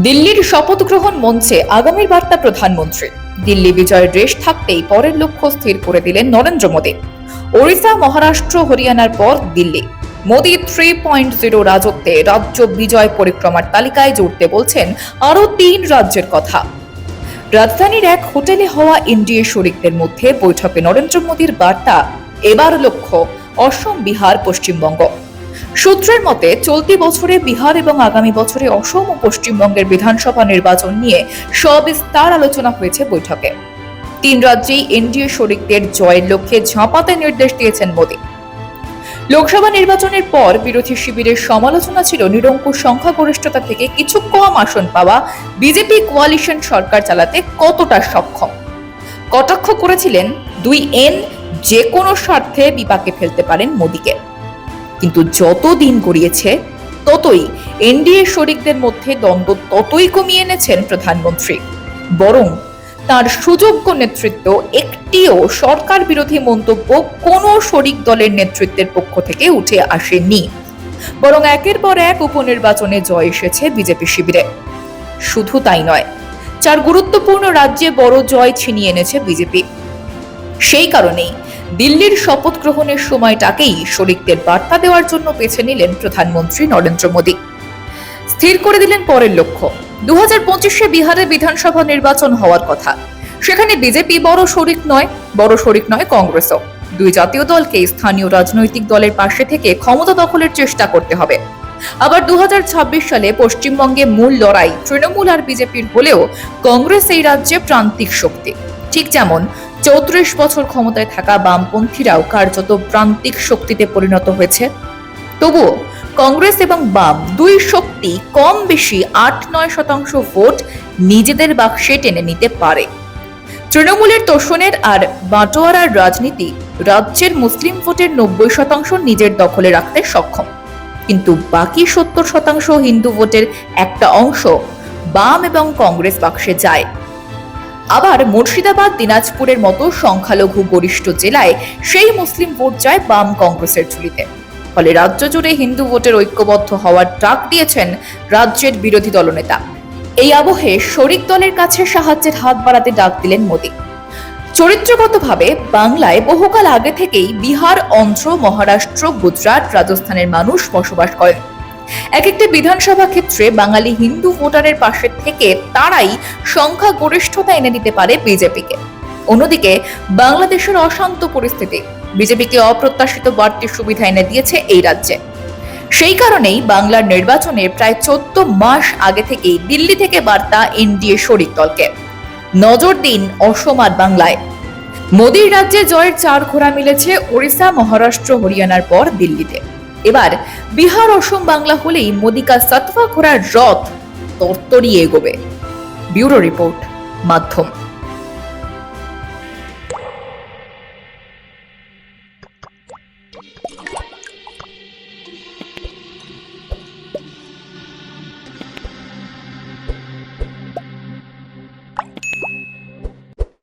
দিল্লির শপথ গ্রহণ মঞ্চে আগামীর বার্তা প্রধানমন্ত্রী। দিল্লি বিজয়ের রেশ থাকতেই পরের লক্ষ্য স্থির করে দিলেন নরেন্দ্র মোদী। ওড়িশা, মহারাষ্ট্র, হরিয়ানার পর Delhi. Modi three point zero রাজত্বে রাজ্য বিজয় পরিক্রমার তালিকায় জুড়তে বলছেন, আরও তিন রাজ্যের কথা। রাজধানীর এক হোটেলে হওয়া এনডিএ শরিকদের মধ্যে বৈঠকে নরেন্দ্র মোদীর বার্তা, এবার লক্ষ্য, অসম, বিহার, পশ্চিমবঙ্গ। সূত্রের মতে, চলতি বছরে বিহার এবং আগামী বছরে অসম ও পশ্চিমবঙ্গের বিধানসভা নির্বাচন নিয়ে সবিস্তার আলোচনা হয়েছে বৈঠকে। তিন রাজ্যেই এনডিএ শরিকদের জয়ের লক্ষ্যে ঝাঁপাতে নির্দেশ দিয়েছেন মোদী। লোকসভা নির্বাচনের পর বিরোধী শিবিরের সমালোচনা ছিল নিরঙ্কুশ সংখ্যাগরিষ্ঠতা থেকে কিছু কম আসন পাওয়া বিজেপি কোয়ালিশন সরকার চালাতে কতটা সক্ষম। কটাক্ষ করেছিলেন দুই এন যে কোনো স্বার্থে বিপাকে ফেলতে পারেন মোদীকে। কিন্তু যত দিন গড়িয়েছে, ততই এনডিএ শরিকদের মধ্যে দ্বন্দ্ব ততই কমিয়ে এনেছেন প্রধানমন্ত্রী। বরং তার সুযোগ্য নেতৃত্ব একটিও সরকার বিরোধী মন্তব্য কোনো শরিক দলের নেতৃত্বের পক্ষ থেকে উঠে আসেনি। বরং একের পর এক উপনির্বাচনে জয় এসেছে বিজেপি শিবিরে। শুধু তাই নয়, চার গুরুত্বপূর্ণ রাজ্যে বড় জয় ছিনিয়ে এনেছে বিজেপি। সেই কারণেই দিল্লির শপথ গ্রহণের সময়টাকেই শরিকদের বার্তা দেওয়ার জন্য বেছে নিলেন প্রধানমন্ত্রী নরেন্দ্র মোদী। স্থির করে দিলেন পরের লক্ষ্য। দু হাজার পঁচিশে বিহারে বিধানসভা নির্বাচন হওয়ার কথা। সেখানে বিজেপি বড় শরিক নয়, বড় শরিক নয় কংগ্রেসও। দুই জাতীয় দলকে স্থানীয় রাজনৈতিক দলের পাশে থেকে ক্ষমতা দখলের চেষ্টা করতে হবে। আবার দু হাজার ছাব্বিশ সালে পশ্চিমবঙ্গে মূল লড়াই তৃণমূল আর বিজেপির হলেও কংগ্রেস এই রাজ্যে প্রান্তিক শক্তি। ঠিক যেমন চৌত্রিশ বছর ক্ষমতায় থাকা বামপন্থীরাও কার্যত প্রান্তিক শক্তিতে পরিণত হয়েছে। তবুও কংগ্রেস এবং বাম দুই শক্তি কম বেশি আট নয় শতাংশ ভোট নিজেদের বাক্সে টেনে নিতে পারে। তৃণমূলের তোষণের আর বাটোয়ারার রাজনীতি রাজ্যের মুসলিম ভোটের নব্বই শতাংশ নিজের দখলে রাখতে সক্ষম। কিন্তু বাকি সত্তর শতাংশ হিন্দু ভোটের একটা অংশ বাম এবং কংগ্রেস বাক্সে যায়। আবার মুর্শিদাবাদ, দিনাজপুরের মতো সংখ্যালঘু গরিষ্ঠ জেলায় সেই মুসলিম ভোট যায় বাম কংগ্রেসের ঝুলিতে। ফলে রাজ্য জুড়ে হিন্দু ভোটের ঐক্যবদ্ধ হওয়ার ডাক দিয়েছেন রাজ্যের বিরোধী দলনেতা। এই আবহে শরিক দলের কাছে সাহায্যের হাত বাড়াতে ডাক দিলেন মোদী। চরিত্রগতভাবে বাংলায় বহুকাল আগে থেকেই বিহার, অন্ধ্র, মহারাষ্ট্র, গুজরাট রাজস্থানের মানুষ বসবাস করেন। এক একটি বিধানসভা ক্ষেত্রে বাঙালি হিন্দু ভোটারের পাশে থেকে তারাই সংখ্যা গরিষ্ঠতা এনে দিতে পারে বিজেপিকে। অন্যদিকে, বাংলাদেশের অশান্ত পরিস্থিতি বিজেপিকে অপ্রত্যাশিত বাড়তি সুবিধা এনে দিয়েছে এই রাজ্যে। সেই কারণেই বাংলার নির্বাচনের প্রায় চোদ্দ মাস আগে থেকেই দিল্লি থেকে বার্তা এনডিএ শরিক দলকে। নজর দিন অসম আর বাংলায়। মোদীর রাজ্যে জয়ের চার ঘোড়া মিলেছে ওড়িশা, মহারাষ্ট্র, হরিয়ানার পর দিল্লিতে। এবার বিহার অসম বাংলা হলেই মোদিকা সাতফা ঘোড়ার রথ তরতরিয়ে এগোবে। ব্যুরো রিপোর্ট মাধ্যম।